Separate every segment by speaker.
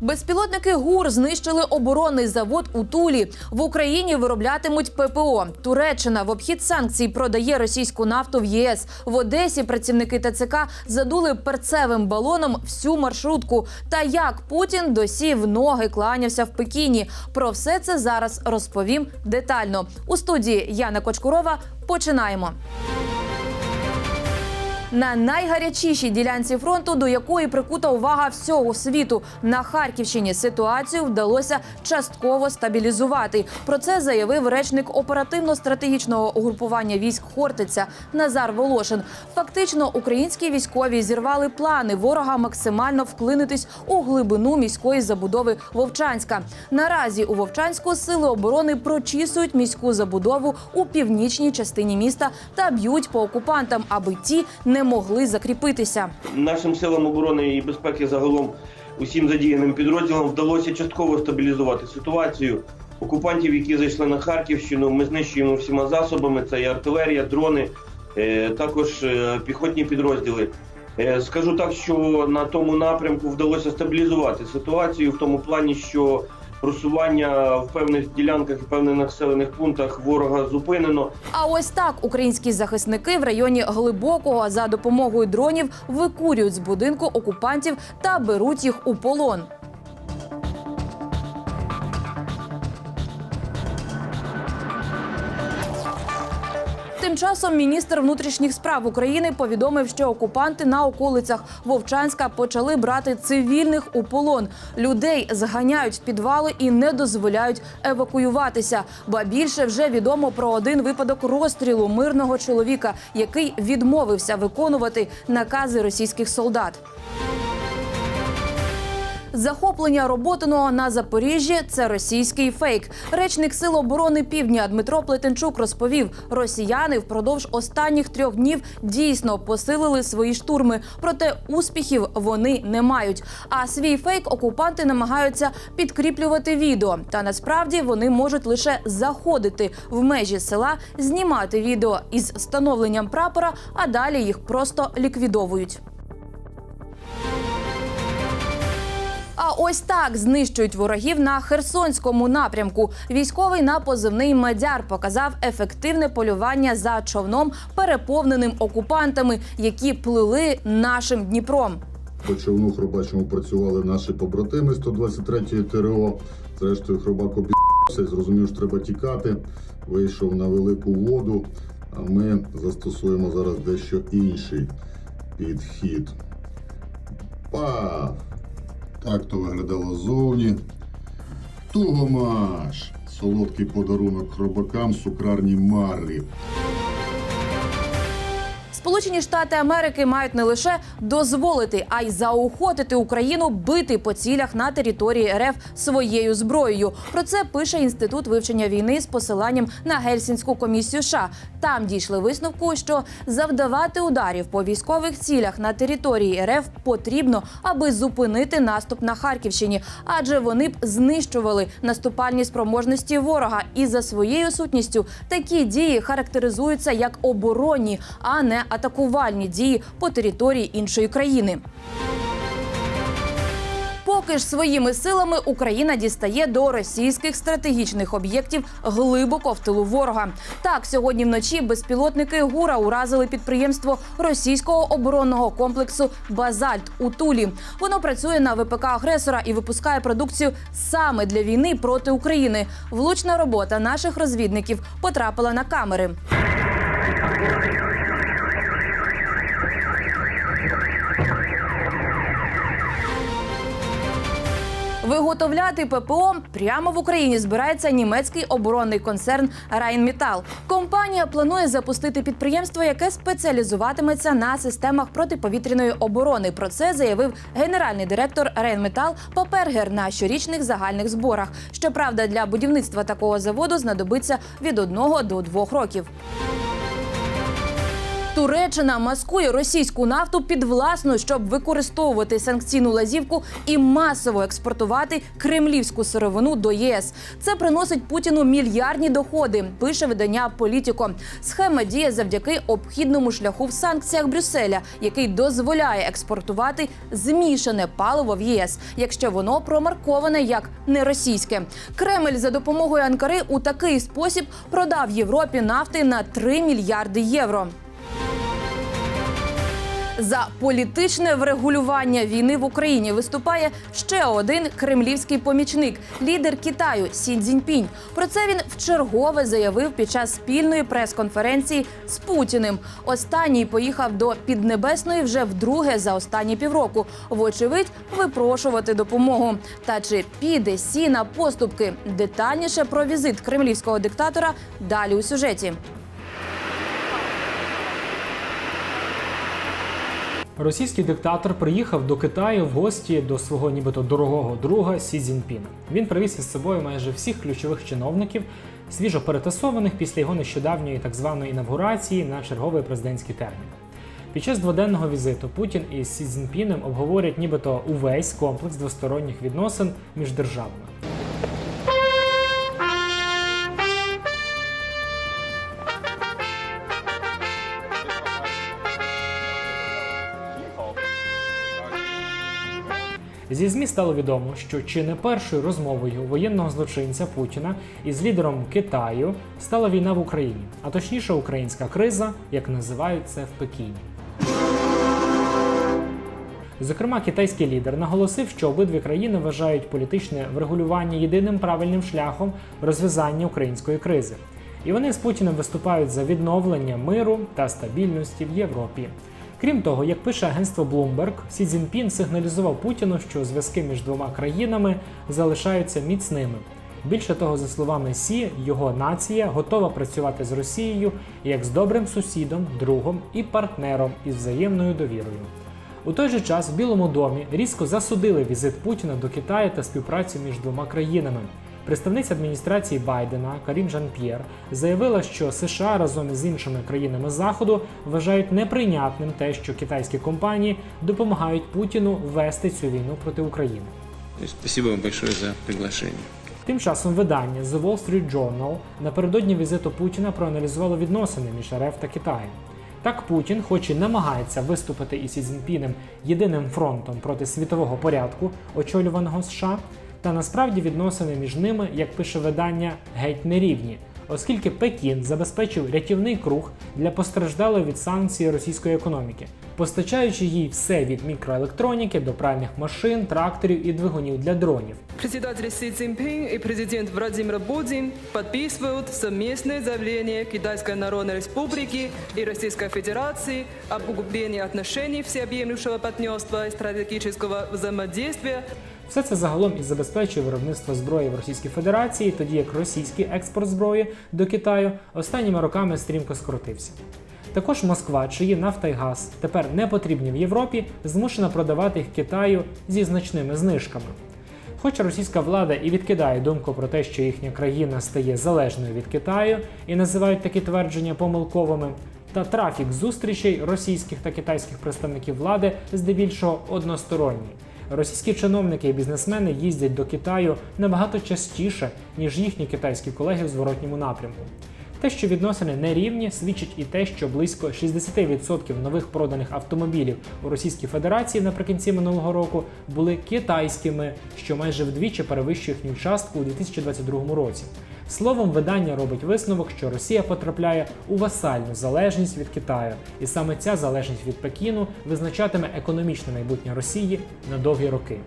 Speaker 1: Безпілотники ГУР знищили оборонний завод у Тулі. В Україні вироблятимуть ППО. Туреччина в обхід санкцій продає російську нафту в ЄС. В Одесі працівники ТЦК задули перцевим балоном всю маршрутку. Та як Путін досів ноги кланявся в Пекіні. Про все це зараз розповім детально. У студії Яна Кочкурова починаємо. На найгарячішій ділянці фронту, до якої прикута увага всього світу, на Харківщині ситуацію вдалося частково стабілізувати. Про це заявив речник оперативно-стратегічного угрупування військ Хортиця Назар Волошин. Фактично, українські військові зірвали плани ворога максимально вклинитись у глибину міської забудови Вовчанська. Наразі у Вовчанську сили оборони прочісують міську забудову у північній частині міста та б'ють по окупантам, аби ті не могли закріпитися.
Speaker 2: Нашим силам оборони і безпеки загалом усім задіяним підрозділам вдалося частково стабілізувати ситуацію. Окупантів, які зайшли на Харківщину, ми знищуємо всіма засобами. Це і артилерія, дрони, е, також е, піхотні підрозділи. Е, Скажу так, що на тому напрямку вдалося стабілізувати ситуацію в тому плані, що просування в певних ділянках і певних населених пунктах ворога зупинено.
Speaker 1: А ось так українські захисники в районі глибокого за допомогою дронів викурюють з будинку окупантів та беруть їх у полон. Часом міністр внутрішніх справ України повідомив, що окупанти на околицях Вовчанська почали брати цивільних у полон. Людей зганяють в підвали і не дозволяють евакуюватися. Ба більше вже відомо про один випадок розстрілу мирного чоловіка, який відмовився виконувати накази російських солдат. Захоплення роботиного на Запоріжжі це російський фейк. Речник Сил оборони Півдня Дмитро Плетенчук розповів, росіяни впродовж останніх трьох днів дійсно посилили свої штурми, проте успіхів вони не мають. А свій фейк окупанти намагаються підкріплювати відео. Та насправді вони можуть лише заходити в межі села, знімати відео із встановленням прапора, а далі їх просто ліквідовують. А ось так знищують ворогів на Херсонському напрямку. Військовий на позивний Медяр показав ефективне полювання за човном, переповненим окупантами, які плили нашим Дніпром.
Speaker 3: По човну хробачому працювали наші побратими 123-ї ТРО. Зрештою, хробак обіцявся зрозумів, що треба тікати. Вийшов на велику воду, а ми застосуємо зараз дещо інший підхід. Так то виглядало ззовні. Тугомаш! Солодкий подарунок хробакам сукрарні Мари.
Speaker 1: Сполучені Штати Америки мають не лише дозволити, а й заохотити Україну бити по цілях на території РФ своєю зброєю. Про це пише інститут вивчення війни з посиланням на Гельсінську комісію. США. там дійшли висновку, що завдавати ударів по військових цілях на території РФ потрібно, аби зупинити наступ на Харківщині, адже вони б знищували наступальні спроможності ворога. І за своєю сутністю такі дії характеризуються як оборонні, а не атакувальні дії по території іншої країни. Поки ж своїми силами Україна дістає до російських стратегічних об'єктів глибоко в тилу ворога. Так, сьогодні вночі безпілотники ГУРа уразили підприємство російського оборонного комплексу Базальт у Тулі. Воно працює на ВПК агресора і випускає продукцію саме для війни проти України. Влучна робота наших розвідників потрапила на камери. Виготовляти ППО прямо в Україні збирається німецький оборонний концерн Rheinmetall. Компанія планує запустити підприємство, яке спеціалізуватиметься на системах протиповітряної оборони. Про це заявив генеральний директор Rheinmetall Папергер на щорічних загальних зборах. Щоправда, для будівництва такого заводу знадобиться від одного до двох років. Туреччина маскує російську нафту під власну, щоб використовувати санкційну лазівку і масово експортувати кремлівську сировину до ЄС. Це приносить Путіну мільярдні доходи. Пише видання Політіко. Схема діє завдяки обхідному шляху в санкціях Брюсселя, який дозволяє експортувати змішане паливо в ЄС, якщо воно промарковане як неросійське. Кремль за допомогою Анкари у такий спосіб продав Європі нафти на 3 мільярди євро. За політичне врегулювання війни в Україні виступає ще один кремлівський помічник лідер Китаю Сі Цзіньпінь. Про це він вчергове заявив під час спільної прес-конференції з Путіним. Останній поїхав до Піднебесної вже вдруге за останні півроку. Вочевидь, випрошувати допомогу. Та чи піде Сі на поступки? Детальніше про візит кремлівського диктатора далі у сюжеті.
Speaker 4: Російський диктатор приїхав до Китаю в гості до свого нібито дорогого друга Сі Цзіньпіна. Він привіз із собою майже всіх ключових чиновників, свіжо перетасованих після його нещодавньої так званої інавгурації на черговий президентський термін. Під час дводенного візиту Путін із Сі Цзіньпінем обговорять нібито увесь комплекс двосторонніх відносин між державами. Зі ЗМІ стало відомо, що чи не першою розмовою воєнного злочинця Путіна із лідером Китаю стала війна в Україні, а точніше українська криза, як називають це в Пекіні. Зокрема, китайський лідер наголосив, що обидві країни вважають політичне врегулювання єдиним правильним шляхом розв'язання української кризи. І вони з Путіним виступають за відновлення миру та стабільності в Європі. Крім того, як пише агентство Bloomberg, Сі Цзіньпін сигналізував Путіну, що зв'язки між двома країнами залишаються міцними. Більше того, за словами Сі, його нація готова працювати з Росією як з добрим сусідом, другом і партнером із взаємною довірою. У той же час в Білому домі різко засудили візит Путіна до Китаю та співпрацю між двома країнами. Представниця адміністрації Байдена Карін Жан-П'єр заявила, що США разом із іншими країнами Заходу вважають неприйнятним те, що китайські компанії допомагають Путіну вести цю війну проти України.
Speaker 5: То Спасибо вам большое за приглашение.
Speaker 4: Тим часом видання The Wall Street Journal напередодні візиту Путіна проаналізувало відносини між РФ та Китаєм. Так Путін, хоч і намагається виступити із Сі Цзіньпінем єдиним фронтом проти світового порядку, очолюваного США, та насправді відносини між ними, як пише видання, геть нерівні, оскільки Пекін забезпечив рятівний круг для постраждалої від санкцій російської економіки, постачаючи їй все від мікроелектроніки до пральних машин, тракторів і двигунів для дронів.
Speaker 6: Председатель Си Цзиньпин и президент Владимир Путин подписывают совместное заявление Китайской Народной Республики и Российской Федерации об углублении отношений всеобъемлющего партнерства и стратегического взаимодействия
Speaker 4: Все це загалом і забезпечує виробництво зброї в Російській Федерації, тоді як російський експорт зброї до Китаю останніми роками стрімко скоротився. Також Москва, чиї нафта й газ тепер не потрібні в Європі, змушена продавати їх Китаю зі значними знижками. Хоч російська влада і відкидає думку про те, що їхня країна стає залежною від Китаю і називають такі твердження помилковими, та трафік зустрічей російських та китайських представників влади здебільшого односторонній. Російські чиновники і бізнесмени їздять до Китаю набагато частіше, ніж їхні китайські колеги в зворотньому напрямку. Те, що відносини нерівні, свідчить і те, що близько 60% нових проданих автомобілів у Російській Федерації наприкінці минулого року були китайськими, що майже вдвічі перевищує їхню частку у 2022 році. Словом, видання робить висновок, що Росія потрапляє у васальну залежність від Китаю, і саме ця залежність від Пекіну визначатиме економічне майбутнє Росії на довгі роки.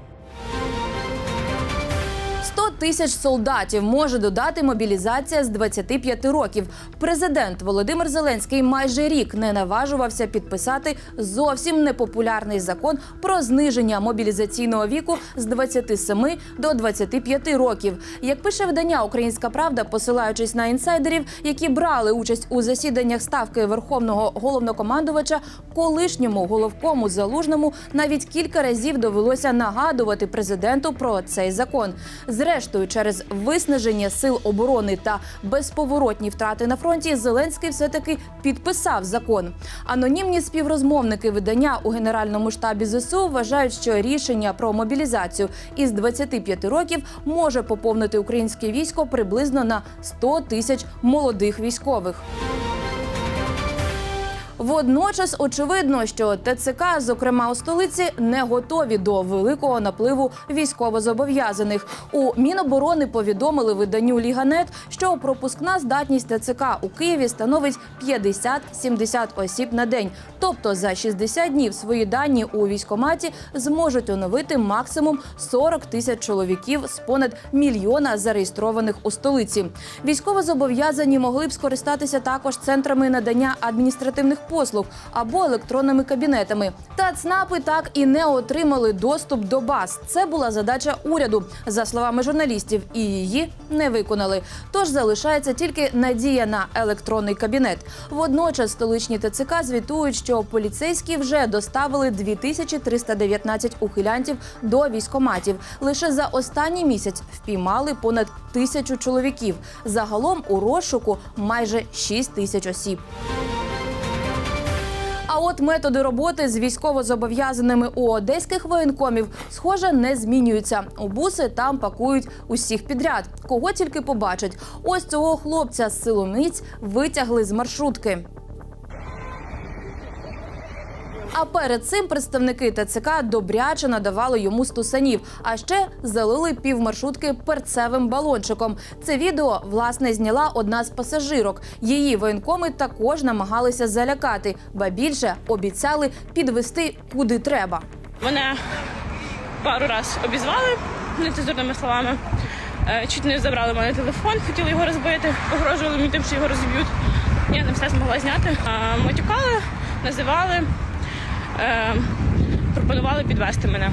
Speaker 1: 100 тисяч солдатів може додати мобілізація з 25 років. Президент Володимир Зеленський майже рік не наважувався підписати зовсім непопулярний закон про зниження мобілізаційного віку з 27 до 25 років. Як пише видання Українська Правда, посилаючись на інсайдерів, які брали участь у засіданнях ставки верховного головнокомандувача, колишньому головкому залужному навіть кілька разів довелося нагадувати президенту про цей закон. Зрештою, Зрештою, через виснаження сил оборони та безповоротні втрати на фронті, Зеленський все таки підписав закон. Анонімні співрозмовники видання у генеральному штабі ЗСУ вважають, що рішення про мобілізацію із 25 років може поповнити українське військо приблизно на 100 тисяч молодих військових. Водночас очевидно, що ТЦК, зокрема у столиці, не готові до великого напливу військовозобов'язаних. У Міноборони повідомили виданню Ліганет, що пропускна здатність ТЦК у Києві становить 50-70 осіб на день. Тобто за 60 днів свої дані у військоматі зможуть оновити максимум 40 тисяч чоловіків з понад мільйона зареєстрованих у столиці. Військовозобов'язані могли б скористатися також центрами надання адміністративних послуг або електронними кабінетами. Та ЦНАПи так і не отримали доступ до баз. Це була задача уряду, за словами журналістів, і її не виконали. Тож залишається тільки надія на електронний кабінет. Водночас столичні ТЦК звітують, що поліцейські вже доставили 2319 ухилянтів до військоматів. Лише за останній місяць впіймали понад тисячу чоловіків. Загалом у розшуку майже 6 тисяч осіб. От методи роботи з військовозобов'язаними у одеських воєнкомів, схоже, не змінюються. У буси там пакують усіх підряд, кого тільки побачать. Ось цього хлопця з силоміць витягли з маршрутки. А перед цим представники ТЦК добряче надавали йому стусанів, а ще залили півмаршрутки перцевим балончиком. Це відео власне зняла одна з пасажирок. Її воєнкоми також намагалися залякати, ба більше обіцяли підвести куди треба.
Speaker 7: Мене пару раз обізвали нецензурними словами. Е, Чуть не забрали мене телефон, хотіли його розбити, погрожували мені тим, що його розіб'ють. Я не все змогла зняти. А, Матюкали, називали, е, пропонували підвести мене.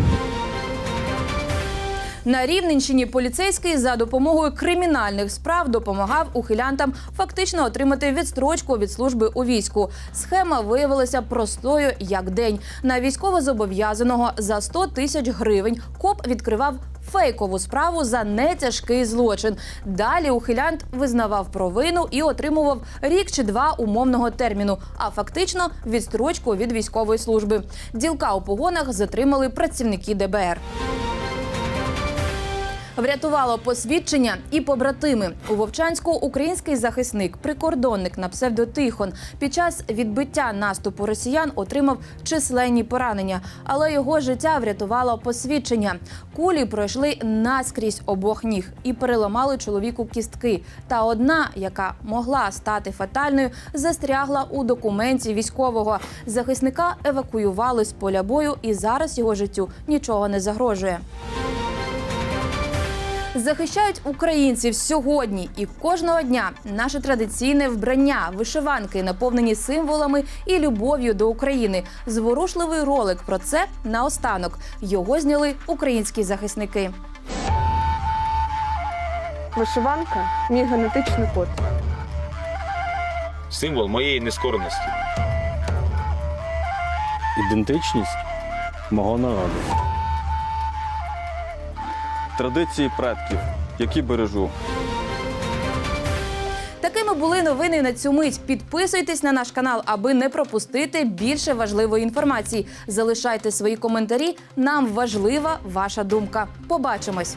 Speaker 1: На Рівненщині поліцейський за допомогою кримінальних справ допомагав ухилянтам фактично отримати відстрочку від служби у війську. Схема виявилася простою як день. На військовозобов'язаного за 100 тисяч гривень коп відкривав. Фейкову справу за нетяжкий злочин. Далі ухилянт визнавав провину і отримував рік чи два умовного терміну, а фактично відстрочку від військової служби. Ділка у погонах затримали працівники ДБР. Врятувало посвідчення і побратими у Вовчанську. Український захисник, прикордонник на псевдо Тихон під час відбиття наступу росіян отримав численні поранення, але його життя врятувало посвідчення. Кулі пройшли наскрізь обох ніг і переламали чоловіку кістки. Та одна, яка могла стати фатальною, застрягла у документі військового. Захисника евакуювали з поля бою, і зараз його життю нічого не загрожує. Захищають українців сьогодні і кожного дня наше традиційне вбрання, вишиванки, наповнені символами і любов'ю до України. Зворушливий ролик про це наостанок. Його зняли українські захисники.
Speaker 8: Вишиванка мій генетичний код.
Speaker 9: символ моєї нескореності.
Speaker 10: ідентичність мого народу. Традиції предків, які бережу.
Speaker 1: Такими були новини на цю мить. Підписуйтесь на наш канал, аби не пропустити більше важливої інформації. Залишайте свої коментарі. Нам важлива ваша думка. Побачимось.